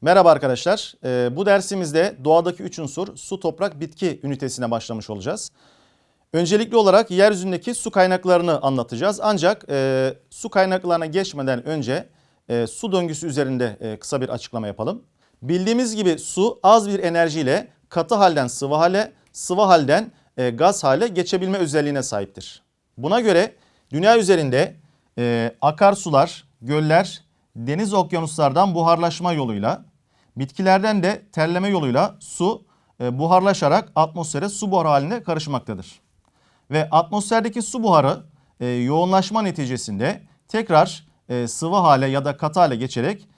Merhaba arkadaşlar. Ee, bu dersimizde doğadaki üç unsur su, toprak, bitki ünitesine başlamış olacağız. Öncelikli olarak yeryüzündeki su kaynaklarını anlatacağız. Ancak e, su kaynaklarına geçmeden önce e, su döngüsü üzerinde e, kısa bir açıklama yapalım. Bildiğimiz gibi su az bir enerjiyle katı halden sıvı hale, sıvı halden gaz hale geçebilme özelliğine sahiptir. Buna göre dünya üzerinde akarsular, göller, deniz okyanuslardan buharlaşma yoluyla, bitkilerden de terleme yoluyla su e, buharlaşarak atmosfere su buharı halinde karışmaktadır. Ve atmosferdeki su buharı e, yoğunlaşma neticesinde tekrar e, sıvı hale ya da katı hale geçerek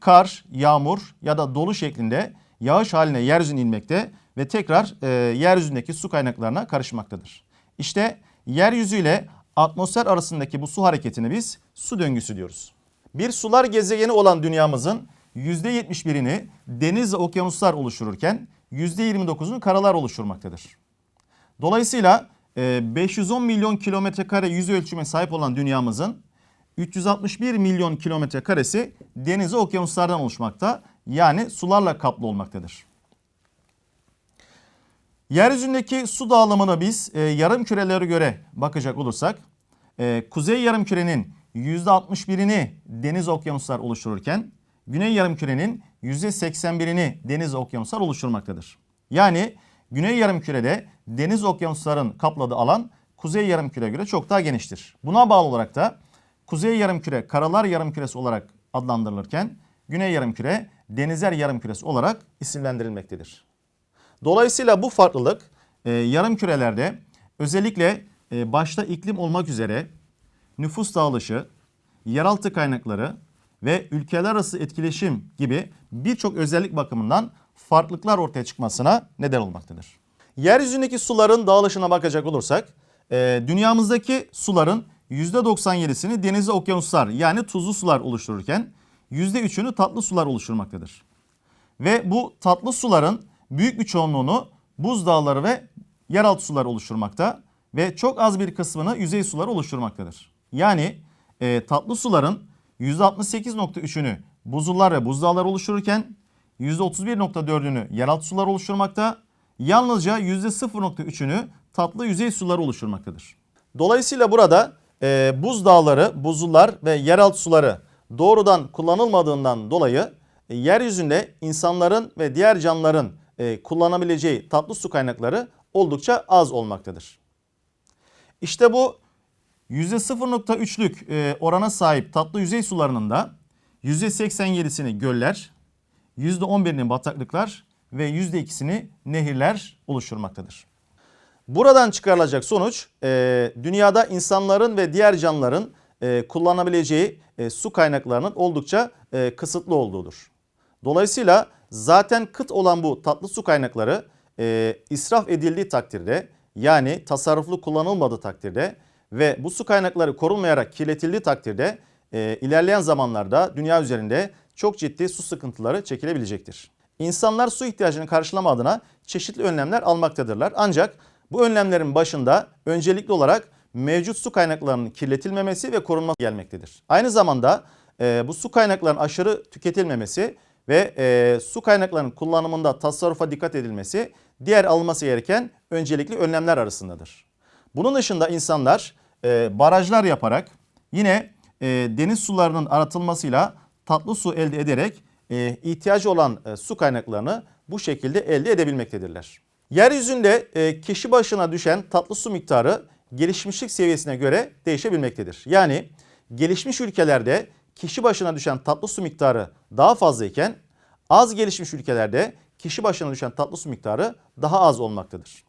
kar, yağmur ya da dolu şeklinde yağış haline yeryüzüne inmekte ve tekrar yeryüzündeki su kaynaklarına karışmaktadır. İşte yeryüzüyle atmosfer arasındaki bu su hareketini biz su döngüsü diyoruz. Bir sular gezegeni olan dünyamızın %71'ini deniz ve okyanuslar oluştururken %29'unu karalar oluşturmaktadır. Dolayısıyla e, 510 milyon kilometre kare yüz ölçüme sahip olan dünyamızın 361 milyon kilometre karesi deniz ve okyanuslardan oluşmakta. Yani sularla kaplı olmaktadır. Yeryüzündeki su dağılımına biz e, yarım kürelere göre bakacak olursak e, kuzey yarım kürenin %61'ini deniz okyanuslar oluştururken güney yarım kürenin %81'ini deniz okyanuslar oluşturmaktadır. Yani güney yarım kürede deniz okyanusların kapladığı alan kuzey yarım küre göre çok daha geniştir. Buna bağlı olarak da kuzey yarım küre karalar yarım küresi olarak adlandırılırken güney yarım küre denizler yarım küresi olarak isimlendirilmektedir. Dolayısıyla bu farklılık e, yarım kürelerde özellikle e, başta iklim olmak üzere nüfus dağılışı, yeraltı kaynakları ve ülkeler arası etkileşim gibi birçok özellik bakımından farklılıklar ortaya çıkmasına neden olmaktadır. Yeryüzündeki suların dağılışına bakacak olursak e, dünyamızdaki suların %97'sini deniz ve okyanuslar yani tuzlu sular oluştururken %3'ünü tatlı sular oluşturmaktadır. Ve bu tatlı suların büyük bir çoğunluğunu buzdağları ve yeraltı sular oluşturmakta ve çok az bir kısmını yüzey suları oluşturmaktadır. Yani e, tatlı suların %68.3'ünü buzullar ve buzdağlar oluştururken %31.4'ünü yeraltı sular oluşturmakta, yalnızca %0.3'ünü tatlı yüzey suları oluşturmaktadır. Dolayısıyla burada e, buzdağları, buzullar ve yeraltı suları doğrudan kullanılmadığından dolayı e, yeryüzünde insanların ve diğer canlıların e, kullanabileceği tatlı su kaynakları oldukça az olmaktadır. İşte bu %0.3'lük e, orana sahip tatlı yüzey sularının da %87'sini göller, %11'ini bataklıklar ve %2'sini nehirler oluşturmaktadır. Buradan çıkarılacak sonuç e, dünyada insanların ve diğer canlıların e, kullanabileceği su kaynaklarının oldukça kısıtlı olduğudur. Dolayısıyla zaten kıt olan bu tatlı su kaynakları israf edildiği takdirde yani tasarruflu kullanılmadığı takdirde ve bu su kaynakları korunmayarak kirletildiği takdirde e, ilerleyen zamanlarda dünya üzerinde çok ciddi su sıkıntıları çekilebilecektir. İnsanlar su ihtiyacını karşılama adına çeşitli önlemler almaktadırlar. Ancak bu önlemlerin başında öncelikli olarak mevcut su kaynaklarının kirletilmemesi ve korunması gelmektedir. Aynı zamanda e, bu su kaynaklarının aşırı tüketilmemesi ve e, su kaynaklarının kullanımında tasarrufa dikkat edilmesi diğer alınması gereken öncelikli önlemler arasındadır. Bunun dışında insanlar e, barajlar yaparak yine e, deniz sularının aratılmasıyla tatlı su elde ederek e, ihtiyacı olan e, su kaynaklarını bu şekilde elde edebilmektedirler. Yeryüzünde e, kişi başına düşen tatlı su miktarı gelişmişlik seviyesine göre değişebilmektedir. Yani gelişmiş ülkelerde kişi başına düşen tatlı su miktarı daha fazlayken az gelişmiş ülkelerde kişi başına düşen tatlı su miktarı daha az olmaktadır.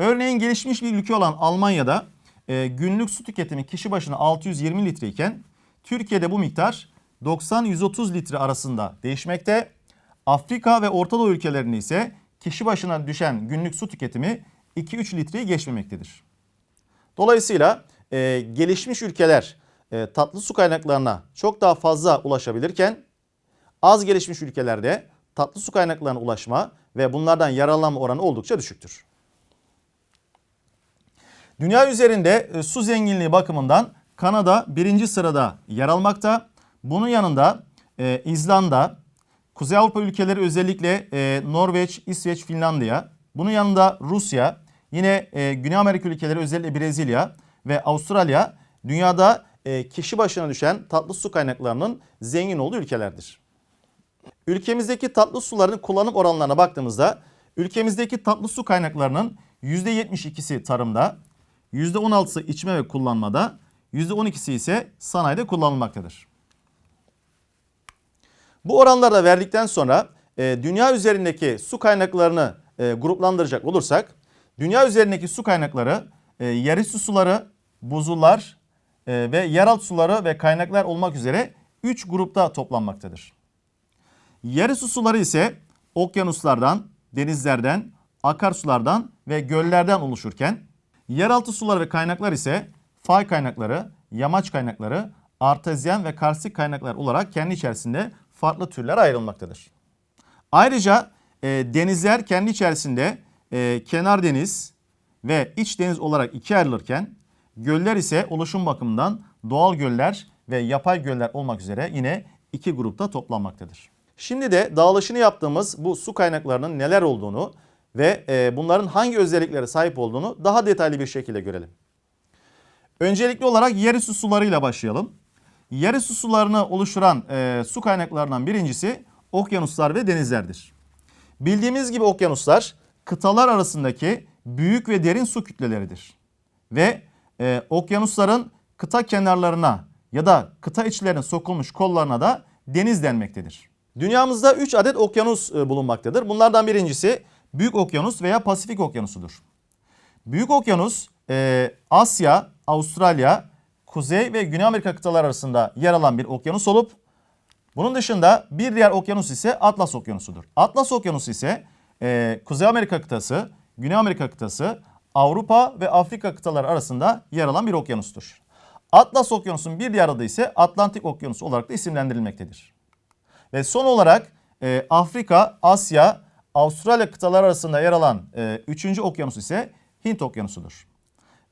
Örneğin gelişmiş bir ülke olan Almanya'da e, günlük su tüketimi kişi başına 620 litre iken Türkiye'de bu miktar 90-130 litre arasında değişmekte. Afrika ve Orta Doğu ülkelerinde ise kişi başına düşen günlük su tüketimi 2-3 litreyi geçmemektedir. Dolayısıyla e, gelişmiş ülkeler e, tatlı su kaynaklarına çok daha fazla ulaşabilirken az gelişmiş ülkelerde tatlı su kaynaklarına ulaşma ve bunlardan yararlanma oranı oldukça düşüktür. Dünya üzerinde e, su zenginliği bakımından Kanada birinci sırada yer almakta. Bunun yanında e, İzlanda, Kuzey Avrupa ülkeleri özellikle e, Norveç, İsveç, Finlandiya. Bunun yanında Rusya, yine e, Güney Amerika ülkeleri özellikle Brezilya ve Avustralya dünyada e, kişi başına düşen tatlı su kaynaklarının zengin olduğu ülkelerdir. Ülkemizdeki tatlı suların kullanım oranlarına baktığımızda ülkemizdeki tatlı su kaynaklarının %72'si tarımda, %16'sı içme ve kullanmada, %12'si ise sanayide kullanılmaktadır. Bu oranları verdikten sonra e, dünya üzerindeki su kaynaklarını e, gruplandıracak olursak dünya üzerindeki su kaynakları e, yerüstü suları, buzullar e, ve yeraltı suları ve kaynaklar olmak üzere 3 grupta toplanmaktadır. Yerüstü suları ise okyanuslardan, denizlerden, akarsulardan ve göllerden oluşurken yeraltı suları ve kaynaklar ise fay kaynakları, yamaç kaynakları, artezyen ve karstik kaynaklar olarak kendi içerisinde farklı türlere ayrılmaktadır. Ayrıca e, denizler kendi içerisinde e, kenar deniz ve iç deniz olarak ikiye ayrılırken göller ise oluşum bakımından doğal göller ve yapay göller olmak üzere yine iki grupta toplanmaktadır. Şimdi de dağılışını yaptığımız bu su kaynaklarının neler olduğunu ve e, bunların hangi özelliklere sahip olduğunu daha detaylı bir şekilde görelim. Öncelikli olarak yerüstü sularıyla başlayalım. Yerüstü sularını oluşturan e, su kaynaklarından birincisi okyanuslar ve denizlerdir. Bildiğimiz gibi okyanuslar kıtalar arasındaki büyük ve derin su kütleleridir. Ve e, okyanusların kıta kenarlarına ya da kıta içlerine sokulmuş kollarına da deniz denmektedir. Dünyamızda 3 adet okyanus e, bulunmaktadır. Bunlardan birincisi Büyük Okyanus veya Pasifik Okyanusu'dur. Büyük Okyanus e, Asya, Avustralya, Kuzey ve Güney Amerika kıtaları arasında yer alan bir okyanus olup bunun dışında bir diğer okyanus ise Atlas Okyanusu'dur. Atlas Okyanusu ise e, Kuzey Amerika kıtası, Güney Amerika kıtası, Avrupa ve Afrika kıtaları arasında yer alan bir okyanustur. Atlas Okyanusu'nun bir diğer adı ise Atlantik Okyanusu olarak da isimlendirilmektedir. Ve son olarak e, Afrika, Asya, Avustralya kıtaları arasında yer alan e, üçüncü okyanus ise Hint Okyanusu'dur.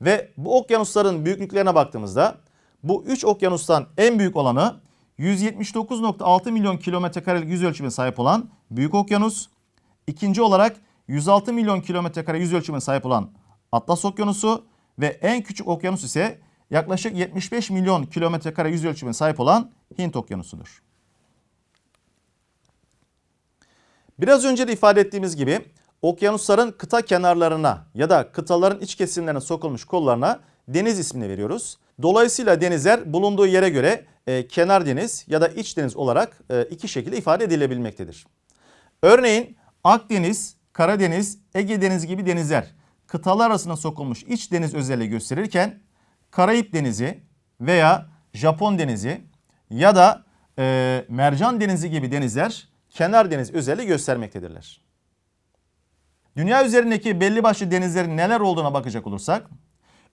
Ve bu okyanusların büyüklüklerine baktığımızda bu üç okyanustan en büyük olanı 179.6 milyon kilometre karelik yüz ölçümüne sahip olan Büyük Okyanus. İkinci olarak 106 milyon kilometre kare yüz ölçümüne sahip olan Atlas Okyanusu ve en küçük okyanus ise yaklaşık 75 milyon kilometre kare yüz ölçümüne sahip olan Hint Okyanusu'dur. Biraz önce de ifade ettiğimiz gibi okyanusların kıta kenarlarına ya da kıtaların iç kesimlerine sokulmuş kollarına deniz ismini veriyoruz. Dolayısıyla denizler bulunduğu yere göre e, kenar deniz ya da iç deniz olarak e, iki şekilde ifade edilebilmektedir. Örneğin Akdeniz, Karadeniz, Ege Denizi gibi denizler kıtalar arasına sokulmuş iç deniz özelliği gösterirken Karayip Denizi veya Japon Denizi ya da e, Mercan Denizi gibi denizler kenar deniz özelliği göstermektedirler. Dünya üzerindeki belli başlı denizlerin neler olduğuna bakacak olursak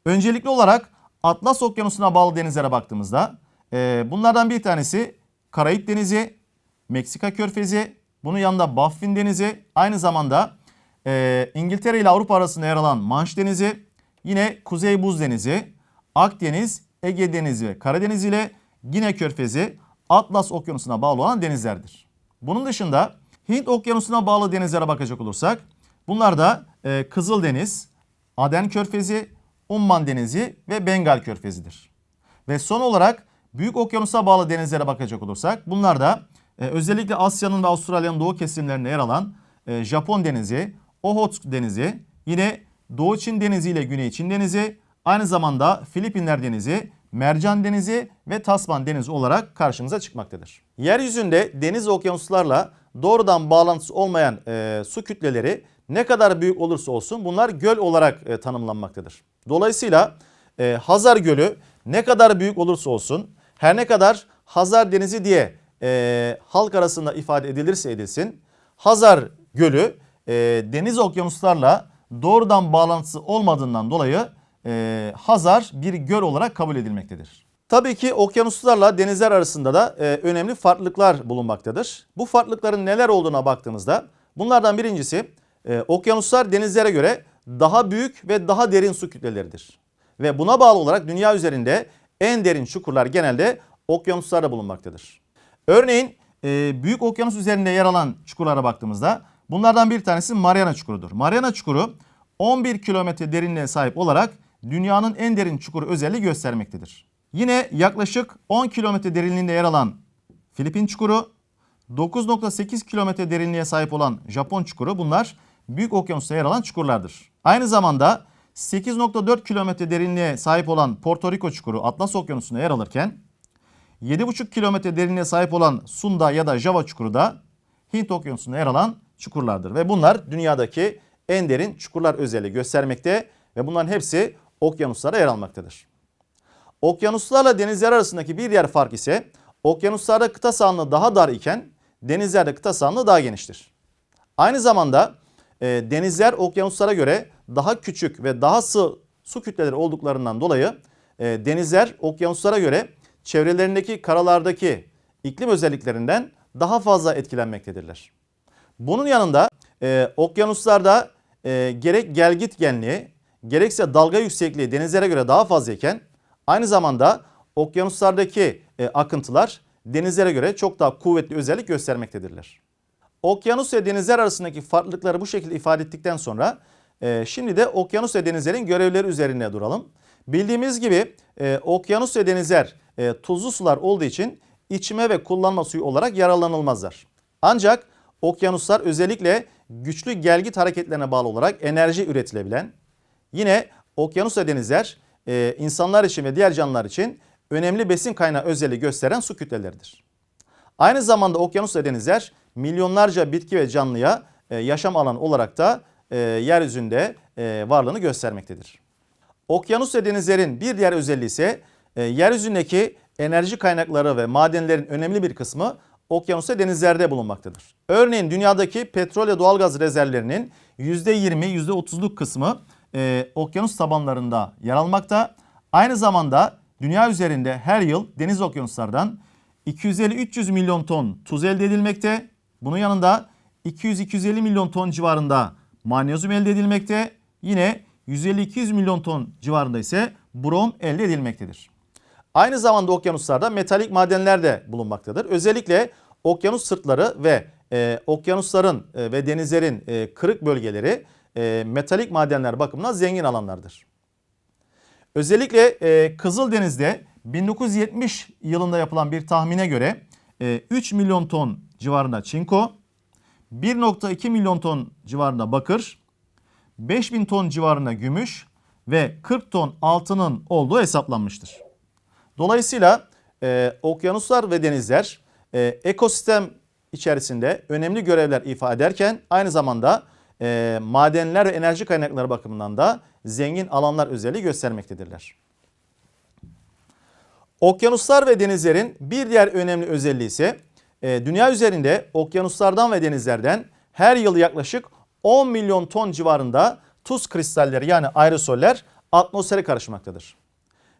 öncelikli olarak Atlas Okyanusu'na bağlı denizlere baktığımızda e, bunlardan bir tanesi Karayip Denizi, Meksika Körfezi, bunun yanında Baffin Denizi, aynı zamanda e, İngiltere ile Avrupa arasında yer alan Manş Denizi, yine Kuzey Buz Denizi, Akdeniz, Ege Denizi ve Karadeniz ile Gine Körfezi Atlas Okyanusu'na bağlı olan denizlerdir. Bunun dışında Hint Okyanusu'na bağlı denizlere bakacak olursak bunlar da e, Kızıldeniz, Aden Körfezi, Umman Denizi ve Bengal Körfezi'dir. Ve son olarak Büyük Okyanus'a bağlı denizlere bakacak olursak bunlar da e, özellikle Asya'nın ve Avustralya'nın doğu kesimlerinde yer alan e, Japon Denizi, Ohotsk Denizi, yine Doğu Çin Denizi ile Güney Çin Denizi, aynı zamanda Filipinler Denizi, Mercan Denizi ve Tasman Denizi olarak karşımıza çıkmaktadır. Yeryüzünde deniz okyanuslarla doğrudan bağlantısı olmayan e, su kütleleri ne kadar büyük olursa olsun bunlar göl olarak e, tanımlanmaktadır. Dolayısıyla e, Hazar Gölü ne kadar büyük olursa olsun her ne kadar Hazar Denizi diye e, halk arasında ifade edilirse edilsin Hazar Gölü e, deniz okyanuslarla doğrudan bağlantısı olmadığından dolayı e, Hazar bir göl olarak kabul edilmektedir. Tabii ki okyanuslarla denizler arasında da e, önemli farklılıklar bulunmaktadır. Bu farklılıkların neler olduğuna baktığımızda bunlardan birincisi e, okyanuslar denizlere göre daha büyük ve daha derin su kütleleridir. Ve buna bağlı olarak dünya üzerinde en derin çukurlar genelde okyanuslarda bulunmaktadır. Örneğin e, Büyük Okyanus üzerinde yer alan çukurlara baktığımızda bunlardan bir tanesi Mariana Çukuru'dur. Mariana Çukuru 11 kilometre derinliğe sahip olarak dünyanın en derin çukuru özelliği göstermektedir. Yine yaklaşık 10 kilometre derinliğinde yer alan Filipin Çukuru, 9.8 kilometre derinliğe sahip olan Japon Çukuru bunlar Büyük Okyanus'ta yer alan çukurlardır. Aynı zamanda 8.4 kilometre derinliğe sahip olan Porto Rico Çukuru Atlas Okyanusu'nda yer alırken 7,5 kilometre derinliğe sahip olan Sunda ya da Java Çukuru da Hint Okyanusu'nda yer alan çukurlardır. Ve bunlar dünyadaki en derin çukurlar özelliği göstermekte ve bunların hepsi okyanuslara yer almaktadır. Okyanuslarla denizler arasındaki bir diğer fark ise okyanuslarda kıta sahanlığı daha dar iken denizlerde kıta sahanlığı daha geniştir. Aynı zamanda e, denizler okyanuslara göre daha küçük ve daha sığ su kütleleri olduklarından dolayı e, denizler okyanuslara göre çevrelerindeki karalardaki iklim özelliklerinden daha fazla etkilenmektedirler. Bunun yanında e, okyanuslarda e, gerek gelgit genliği gerekse dalga yüksekliği denizlere göre daha fazlayken aynı zamanda okyanuslardaki e, akıntılar denizlere göre çok daha kuvvetli özellik göstermektedirler. Okyanus ve denizler arasındaki farklılıkları bu şekilde ifade ettikten sonra e, şimdi de okyanus ve denizlerin görevleri üzerine duralım. Bildiğimiz gibi e, okyanus ve denizler tuzlu sular olduğu için içme ve kullanma suyu olarak yararlanılmazlar. Ancak okyanuslar özellikle güçlü gelgit hareketlerine bağlı olarak enerji üretilebilen, yine okyanus ve denizler e, insanlar için ve diğer canlılar için önemli besin kaynağı özelliği gösteren su kütleleridir. Aynı zamanda okyanus ve denizler milyonlarca bitki ve canlıya e, yaşam alanı olarak da e, yeryüzünde e, varlığını göstermektedir. Okyanus ve denizlerin bir diğer özelliği ise e, yeryüzündeki enerji kaynakları ve madenlerin önemli bir kısmı okyanus ve denizlerde bulunmaktadır. Örneğin dünyadaki petrol ve doğalgaz rezervlerinin %20, %30'luk kısmı e, okyanus tabanlarında yer almakta. Aynı zamanda dünya üzerinde her yıl deniz okyanuslardan 250-300 milyon ton tuz elde edilmekte. Bunun yanında 200-250 milyon ton civarında magnezyum elde edilmekte. Yine 150-200 milyon ton civarında ise brom elde edilmektedir. Aynı zamanda okyanuslarda metalik madenler de bulunmaktadır. Özellikle okyanus sırtları ve e, okyanusların e, ve denizlerin e, kırık bölgeleri e, metalik madenler bakımından zengin alanlardır. Özellikle e, Kızıldeniz'de 1970 yılında yapılan bir tahmine göre e, 3 milyon ton civarında çinko, 1.2 milyon ton civarında bakır, 5000 ton civarında gümüş ve 40 ton altının olduğu hesaplanmıştır. Dolayısıyla e, okyanuslar ve denizler e, ekosistem içerisinde önemli görevler ifade ederken aynı zamanda e, madenler ve enerji kaynakları bakımından da zengin alanlar özelliği göstermektedirler. Okyanuslar ve denizlerin bir diğer önemli özelliği ise e, dünya üzerinde okyanuslardan ve denizlerden her yıl yaklaşık 10 milyon ton civarında tuz kristalleri yani aerosoller atmosfere karışmaktadır.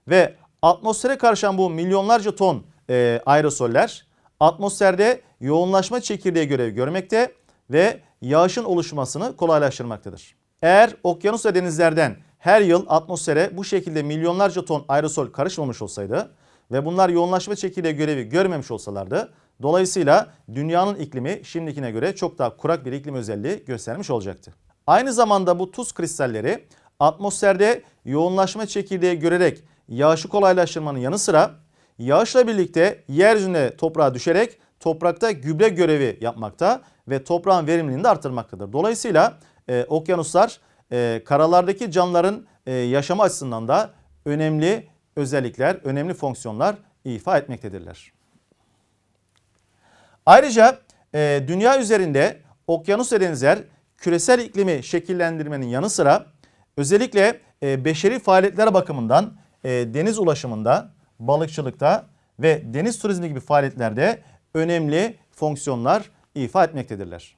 Ve atmosfere karışan bu milyonlarca ton e, aerosoller atmosferde yoğunlaşma çekirdeği görevi görmekte ve yağışın oluşmasını kolaylaştırmaktadır. Eğer okyanus ve denizlerden her yıl atmosfere bu şekilde milyonlarca ton aerosol karışmamış olsaydı ve bunlar yoğunlaşma çekirdeği görevi görmemiş olsalardı dolayısıyla dünyanın iklimi şimdikine göre çok daha kurak bir iklim özelliği göstermiş olacaktı. Aynı zamanda bu tuz kristalleri atmosferde yoğunlaşma çekirdeği görerek yağışı kolaylaştırmanın yanı sıra yağışla birlikte yeryüzüne toprağa düşerek toprakta gübre görevi yapmakta ve toprağın verimliliğini de artırmaktadır. Dolayısıyla e, okyanuslar e, karalardaki canlıların e, yaşama açısından da önemli özellikler, önemli fonksiyonlar ifa etmektedirler. Ayrıca e, dünya üzerinde okyanus ve denizler küresel iklimi şekillendirmenin yanı sıra özellikle e, beşeri faaliyetler bakımından e, deniz ulaşımında, balıkçılıkta ve deniz turizmi gibi faaliyetlerde önemli fonksiyonlar ifa etmektedirler.